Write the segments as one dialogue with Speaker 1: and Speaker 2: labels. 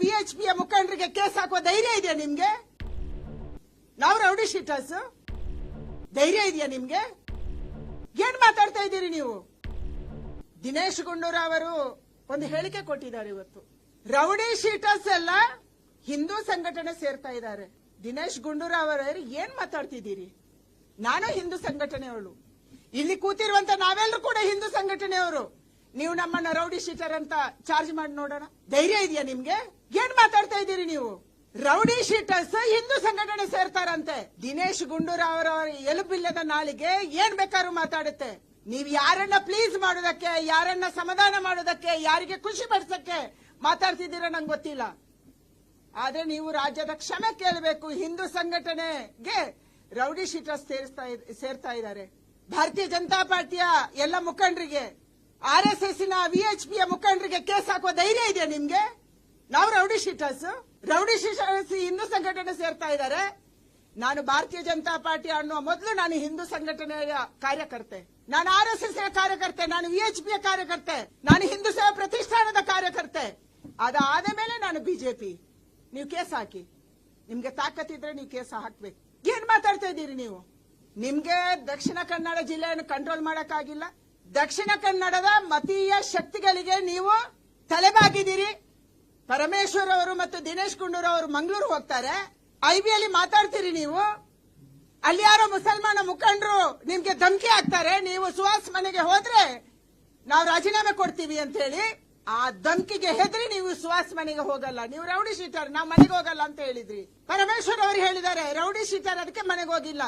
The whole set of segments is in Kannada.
Speaker 1: ವಿ ಎಚ್ ಪಿಯ ಮುಖಂಡರಿಗೆ ಕೇಸ್ ಹಾಕುವ ಧೈರ್ಯ ಇದೆಯಾ ನಿಮ್ಗೆ? ನಾವು ರೌಡಿ ಶೀಟರ್ಸ್. ಧೈರ್ಯ ಇದೆಯಾ ನಿಮ್ಗೆ? ಏನ್ ಮಾತಾಡ್ತಾ ಇದ್ದೀರಿ ನೀವು? ದಿನೇಶ್ ಗುಂಡೂರಾವ್ ಅವರು ಒಂದು ಹೇಳಿಕೆ ಕೊಟ್ಟಿದ್ದಾರೆ ಇವತ್ತು. ರೌಡಿ ಶೀಟರ್ಸ್ ಎಲ್ಲ ಹಿಂದೂ ಸಂಘಟನೆ ಸೇರ್ತಾ ಇದ್ದಾರೆ. ದಿನೇಶ್ ಗುಂಡೂರಾವ್ ಅವರು, ಏನ್ ಮಾತಾಡ್ತಿದ್ದೀರಿ? ನಾನು ಹಿಂದೂ ಸಂಘಟನೆಯವಳು. ಇಲ್ಲಿ ಕೂತಿರುವಂತ ನಾವೆಲ್ಲರೂ ಕೂಡ ಹಿಂದೂ ಸಂಘಟನೆಯವರು. ನೀವು ನಮ್ಮನ್ನ ರೌಡಿ ಶೀಟರ್ ಅಂತ ಚಾರ್ಜ್ ಮಾಡಿ ನೋಡೋಣ. ಧೈರ್ಯ ಇದೆಯಾ ನಿಮ್ಗೆ? ಏನ್ ಮಾತಾಡ್ತಾ ಇದ್ದೀರಿ ನೀವು? ರೌಡಿ ಶೀಟರ್ಸ್ ಹಿಂದೂ ಸಂಘಟನೆ ಸೇರ್ತಾರಂತೆ. ದಿನೇಶ್ ಗುಂಡೂರಾವ್ ಅವರ ಎಲುಬಿಲ್ಲದ ನಾಳಿಗೆ ಏನ್ ಬೇಕಾದ್ರೂ ಮಾತಾಡುತ್ತೆ. ನೀವ್ ಯಾರನ್ನ ಪ್ಲೀಸ್ ಮಾಡೋದಕ್ಕೆ, ಯಾರನ್ನ ಸಮಾಧಾನ ಮಾಡೋದಕ್ಕೆ, ಯಾರಿಗೆ ಖುಷಿ ಪಡಿಸಕ್ಕೆ ಮಾತಾಡ್ತಿದ್ದೀರ ನಂಗೆ ಗೊತ್ತಿಲ್ಲ. ಆದ್ರೆ ನೀವು ರಾಜ್ಯದ ಕ್ಷಮೆ ಕೇಳಬೇಕು, ಹಿಂದೂ ಸಂಘಟನೆಗೆ ರೌಡಿ ಶೀಟರ್ಸ್ ಸೇರಿಸ್ತಾ ಸೇರ್ತಾ ಇದ್ದಾರೆ. ಭಾರತೀಯ ಜನತಾ ಪಾರ್ಟಿಯ ಎಲ್ಲ ಮುಖಂಡರಿಗೆ. ಆರ್ ಎಸ್ ಎಸ್ನ ವಿಎಚ್ ಪಿಯ ಮುಖಂಡರಿಗೆ ಕೇಸ್ ಹಾಕುವ ಧೈರ್ಯ ಇದೆಯಾ ನಿಮ್ಗೆ? ನಾವು rowdy sheeters. Rowdy sheeters Hindu ಸಂಘಟನೆ ಸೇರ್ತಾ ಇದ್ದಾರೆ. ನಾನು ಭಾರತೀಯ ಜನತಾ ಪಾರ್ಟಿ ಅನ್ನುವ ಮೊದಲು ನಾನು ಹಿಂದೂ ಸಂಘಟನೆಯ ಕಾರ್ಯಕರ್ತೆ. ನಾನು ಆರ್ ಎಸ್ ಎಸ್ ಕಾರ್ಯಕರ್ತೆ, ನಾನು ವಿಎಚ್ ಪಿಯ ಕಾರ್ಯಕರ್ತೆ, ನಾನು ಹಿಂದೂ ಸೇವಾ ಪ್ರತಿಷ್ಠಾನದ ಕಾರ್ಯಕರ್ತೆ. ಅದಾದ ಮೇಲೆ ನಾನು ಬಿಜೆಪಿ. ನೀವು ಕೇಸ್ ಹಾಕಿ. ನಿಮ್ಗೆ ತಾಕತ್ತಿದ್ರೆ ನೀವು ಕೇಸ್ ಹಾಕ್ಬೇಕು. ಏನ್ ಮಾತಾಡ್ತಾ ಇದ್ದೀರಿ ನೀವು? ನಿಮ್ಗೆ ದಕ್ಷಿಣ ಕನ್ನಡ ಜಿಲ್ಲೆಯನ್ನು ಕಂಟ್ರೋಲ್ ಮಾಡಕ್ಕಾಗಿಲ್ಲ. ದಕ್ಷಿಣ ಕನ್ನಡದ ಮತೀಯ ಶಕ್ತಿಗಳಿಗೆ ನೀವು ತಲೆಬಾಗಿದ್ದೀರಿ. ಪರಮೇಶ್ವರ್ ಅವರು ಮತ್ತು ದಿನೇಶ್ ಗುಂಡೂರಾವ್ ಅವರು ಮಂಗಳೂರು ಹೋಗ್ತಾರೆ. ಐಬಿಯಲ್ಲಿ ಮಾತಾಡ್ತೀರಿ ನೀವು. ಅಲ್ಲಿ ಯಾರೋ ಮುಸಲ್ಮಾನ ಮುಖಂಡರು ನಿಮ್ಗೆ ಧಮಕಿ ಹಾಕ್ತಾರೆ. ನೀವು ಸುಹಾಸ್ ಮನೆಗೆ ಹೋದ್ರೆ ನಾವು ರಾಜೀನಾಮೆ ಕೊಡ್ತೀವಿ ಅಂತ ಹೇಳಿ ಆ ಧಮಕಿಗೆ ಹೆದರಿ ನೀವು ಸುಹಾಸ್ ಮನೆಗೆ ಹೋಗಲ್ಲ. ನೀವು ರೌಡಿ ಶೀಟರ್ ನಾವು ಮನೆಗೆ ಹೋಗಲ್ಲ ಅಂತ ಹೇಳಿದ್ರಿ. ಪರಮೇಶ್ವರ್ ಅವರು ಹೇಳಿದ್ದಾರೆ, ರೌಡಿ ಶೀಟರ್ ಅದಕ್ಕೆ ಮನೆಗೆ ಹೋಗಿಲ್ಲ.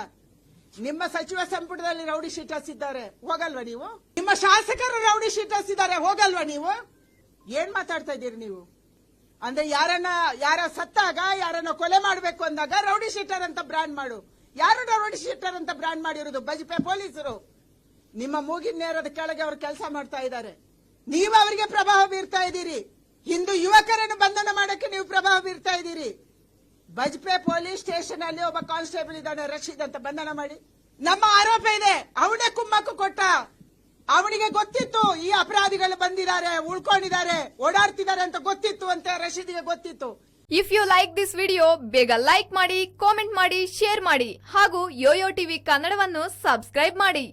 Speaker 1: ನಿಮ್ಮ ಸಚಿವ ಸಂಪುಟದಲ್ಲಿ ರೌಡಿ ಶೀಟರ್ಸ್ ಇದ್ದಾರೆ. ಹೋಗಲ್ವಾ ನೀವು? ನಿಮ್ಮ ಶಾಸಕರು ರೌಡಿ ಶೀಟರ್ಸ್ ಇದ್ದಾರೆ ಹೋಗಲ್ವಾ ನೀವು? ಏನ್ ಮಾತಾಡ್ತಾ ಇದ್ದೀರಿ ನೀವು? ಅಂದ್ರೆ ಯಾರನ್ನ, ಯಾರ ಸತ್ತಾಗ, ಯಾರನ್ನ ಕೊಲೆ ಮಾಡಬೇಕು ಅಂದಾಗ ರೌಡಿ ಶೀಟರ್ ಅಂತ ಬ್ರಾಂಡ್ ಮಾಡು. ಯಾರು ರೌಡಿ ಶೀಟರ್ ಅಂತ ಬ್ರಾಂಡ್ ಮಾಡಿರೋದು? ಬಜಪೆ ಪೊಲೀಸರು. ನಿಮ್ಮ ಮೂಗಿನ ನೇರದ ಕೆಳಗೆ ಅವರು ಕೆಲಸ ಮಾಡ್ತಾ ಇದ್ದಾರೆ. ನೀವು ಅವರಿಗೆ ಪ್ರಭಾವ ಬೀರ್ತಾ ಇದ್ದೀರಿ. ಹಿಂದೂ ಯುವಕರನ್ನು ಬಂಧನ ಮಾಡಕ್ಕೆ ನೀವು ಪ್ರಭಾವ ಬೀರ್ತಾ ಇದ್ದೀರಿ. ಬಜ್ಪೆ ಪೊಲೀಸ್ ಸ್ಟೇಷನ್ ಅಲ್ಲಿ ಒಬ್ಬ ಕಾನ್ಸ್ಟೇಬಲ್ ಇದ್ದಾನೆ ರಶೀದ್ ಅಂತ ಬಂಧನ ಮಾಡಿ. ನಮ್ಮ ಆರೋಪ ಇದೆ, ಅವನೇ ಅವನಿಗೆ ಗೊತ್ತಿತ್ತು, ಈ ಅಪರಾಧಿಗಳು ಬಂದಿದ್ದಾರೆ, ಉಳ್ಕೊಂಡಿದ್ದಾರೆ, ಓಡಾಡ್ತಿದ್ದಾರೆ ಅಂತ ಗೊತ್ತಿತ್ತು ಅಂತ ರಶೀದಿಗೆ ಗೊತ್ತಿತ್ತು.
Speaker 2: If you like this video ಬೇಗ ಲೈಕ್ ಮಾಡಿ ಕಾಮೆಂಟ್ ಮಾಡಿ ಶೇರ್ ಮಾಡಿ, ಹಾಗೂ ಯೋಯೋ ಟಿವಿ ಕನ್ನಡವನ್ನು ಸಬ್ಸ್ಕ್ರೈಬ್ ಮಾಡಿ.